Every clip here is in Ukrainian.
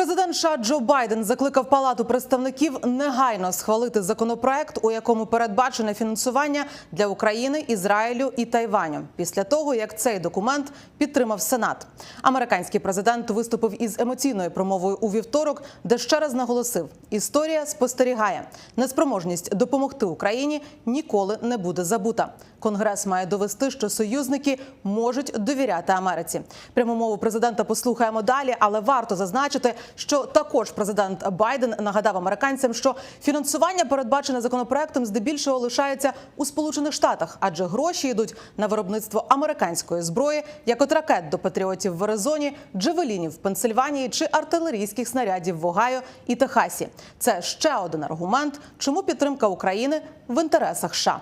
Президент США Джо Байден закликав Палату представників негайно схвалити законопроект, у якому передбачене фінансування для України, Ізраїлю і Тайваню. Після того як цей документ підтримав Сенат. Американський президент виступив із емоційною промовою у вівторок, де ще раз наголосив: історія спостерігає, неспроможність допомогти Україні ніколи не буде забута. Конгрес має довести, що союзники можуть довіряти Америці. Пряму мову президента послухаємо далі, але варто зазначити, що також президент Байден нагадав американцям, що фінансування, передбачене законопроектом, здебільшого лишається у Сполучених Штатах, адже гроші йдуть на виробництво американської зброї, як от ракет до патріотів в Аризоні, джевелінів в Пенсильванії чи артилерійських снарядів в Огайо і Техасі. Це ще один аргумент, чому підтримка України в інтересах США.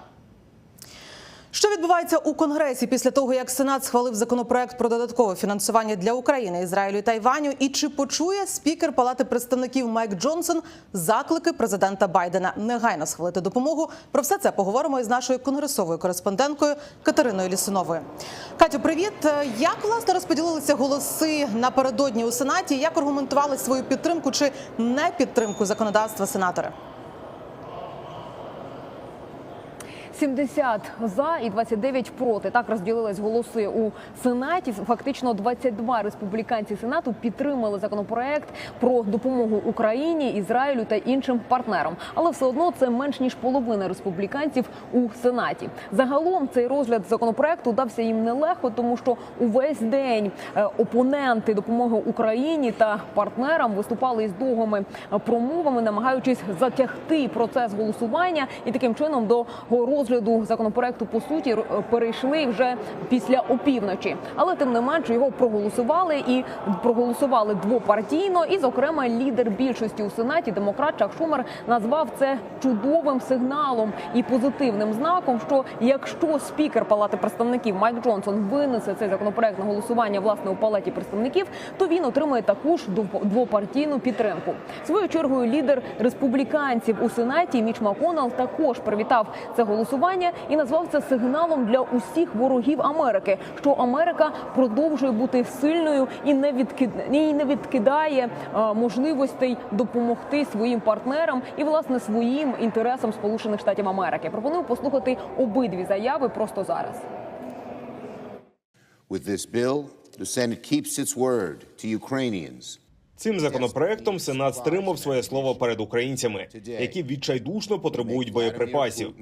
Що відбувається у Конгресі після того, як Сенат схвалив законопроект про додаткове фінансування для України, Ізраїлю і Тайваню? І чи почує спікер Палати представників Майк Джонсон заклики президента Байдена негайно схвалити допомогу? Про все це поговоримо із нашою конгресовою кореспонденткою Катериною Лісуновою. Катю, привіт! Як власне розподілилися голоси напередодні у Сенаті? Як аргументували свою підтримку чи не підтримку законодавства сенатори? 70 за і 29 проти. Так розділились голоси у сенаті. Фактично 22 республіканці сенату підтримали законопроект про допомогу Україні, Ізраїлю та іншим партнерам. Але все одно це менш ніж половина республіканців у сенаті. Загалом цей розгляд законопроекту дався їм нелегко, тому що увесь день е, опоненти допомоги Україні та партнерам виступали із довгими е, промовами, намагаючись затягти процес голосування і таким чином до розгляду законопроекту по суті перейшли вже після опівночі. Але тим не менше його проголосували і проголосували двопартійно. І, зокрема, лідер більшості у сенаті, демократ Чак Шумер, назвав це чудовим сигналом і позитивним знаком. Що якщо спікер Палати представників Майк Джонсон винесе цей законопроект на голосування власне у палаті представників, то він отримає таку ж двопартійну підтримку. Своєю чергою лідер республіканців у сенаті Міч Маконел також привітав це голосування і назвав це сигналом для усіх ворогів Америки, що Америка продовжує бути сильною і не відкид... і не відкидає е, можливостей допомогти своїм партнерам і власне своїм інтересам Сполучених Штатів Америки. Пропоную послухати обидві заяви просто зараз. With this bill, the Senate keeps its word to Ukrainians. Цим законопроектом Сенат стримав своє слово перед українцями, які відчайдушно потребують боєприпасів.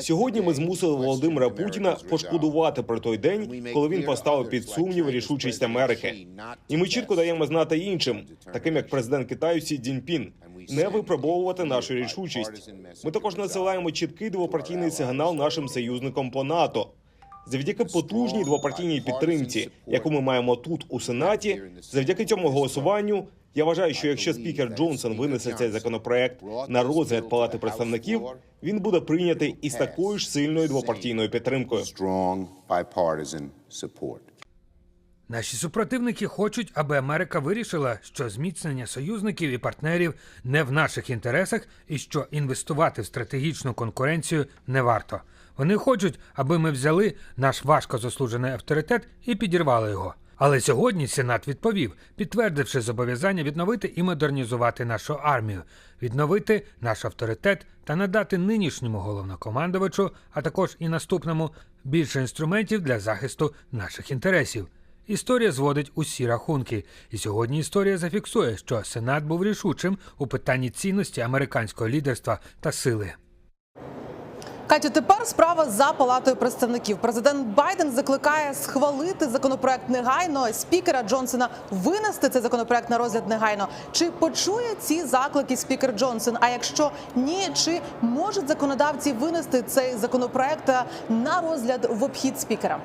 Сьогодні ми змусили Володимира Путіна пошкодувати про той день, коли він поставив під сумнів рішучість Америки. І ми чітко даємо знати іншим, таким як президент Китаю Сі Цзіньпін, не випробовувати нашу рішучість. Ми також надсилаємо чіткий двопартійний сигнал нашим союзникам по НАТО. Завдяки потужній двопартійній підтримці, яку ми маємо тут у сенаті, завдяки цьому голосуванню. Я вважаю, що якщо спікер Джонсон винесе цей законопроект на розгляд палати представників, він буде прийнятий із такою ж сильною двопартійною підтримкою. Наші супротивники хочуть, аби Америка вирішила, що зміцнення союзників і партнерів не в наших інтересах і що інвестувати в стратегічну конкуренцію не варто. Вони хочуть, аби ми взяли наш важко заслужений авторитет і підірвали його. Але сьогодні Сенат відповів, підтвердивши зобов'язання відновити і модернізувати нашу армію, відновити наш авторитет та надати нинішньому головнокомандувачу, а також і наступному більше інструментів для захисту наших інтересів. Історія зводить усі рахунки, і сьогодні історія зафіксує, що Сенат був рішучим у питанні цінності американського лідерства та сили. Катю, тепер справа за палатою представників. Президент Байден закликає схвалити законопроект негайно. Спікера Джонсона винести цей законопроект на розгляд негайно. Чи почує ці заклики спікер Джонсон? А якщо ні, чи можуть законодавці винести цей законопроект на розгляд в обхід спікера?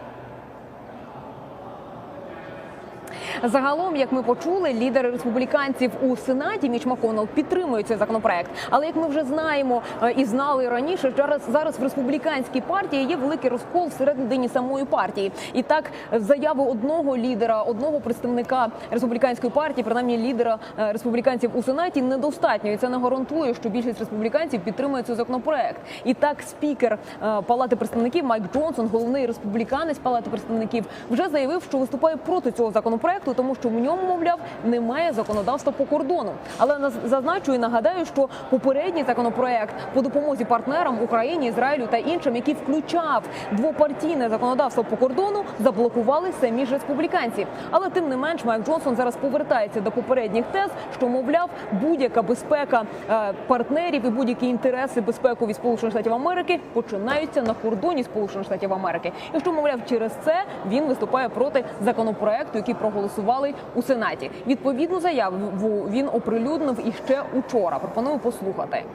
Загалом, як ми почули, лідери республіканців у сенаті Міч Маконел підтримують цей законопроект. Але як ми вже знаємо е, і знали раніше, зараз зараз в республіканській партії є великий розкол всередині самої партії. І так, заяви одного лідера, одного представника республіканської партії, принаймні лідера е, республіканців у сенаті, недостатньо. І це не гарантує, що більшість республіканців підтримує цей законопроект. І так, спікер е, Палати представників Майк Джонсон, головний республіканець Палати представників, вже заявив, що виступає проти цього законопроекту. Законопроекту, тому що в ньому, мовляв, немає законодавства по кордону. Але зазначу і нагадаю, що попередній законопроект по допомозі партнерам Україні, Ізраїлю та іншим, який включав двопартійне законодавство по кордону, заблокували самі ж республіканці. Але тим не менш, Майк Джонсон зараз повертається до попередніх тез, що мовляв, будь-яка безпека е, партнерів і будь-які інтереси безпекові Сполучених Штатів Америки починаються на кордоні Сполучених Штатів Америки. І що мовляв, через це він виступає проти законопроекту, який проголосували у сенаті. Відповідну заяву він оприлюднив іще учора. Пропоную послухати.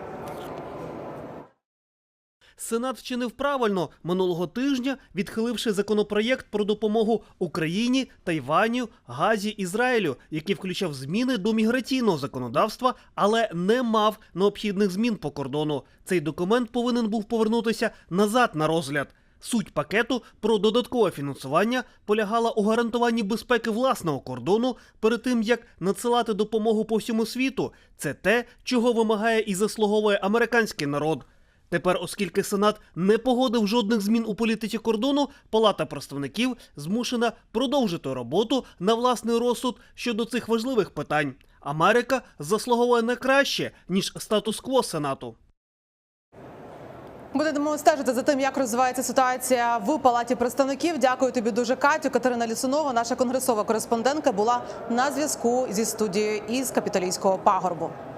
Сенат вчинив правильно минулого тижня, відхиливши законопроєкт про допомогу Україні, Тайваню, Газі, Ізраїлю, який включав зміни до міграційного законодавства, але не мав необхідних змін по кордону. Цей документ повинен був повернутися назад на розгляд. Суть пакету про додаткове фінансування полягала у гарантуванні безпеки власного кордону перед тим, як надсилати допомогу по всьому світу. Це те, чого вимагає і заслуговує американський народ. Тепер, оскільки Сенат не погодив жодних змін у політиці кордону, Палата представників змушена продовжити роботу на власний розсуд щодо цих важливих питань. Америка заслуговує не краще ніж статус-кво Сенату. Будемо стежити за тим, як розвивається ситуація в палаті представників. Дякую тобі дуже, Катю. Катерина Лісунова, наша конгресова кореспондентка, була на зв'язку зі студією із капітолійського пагорбу.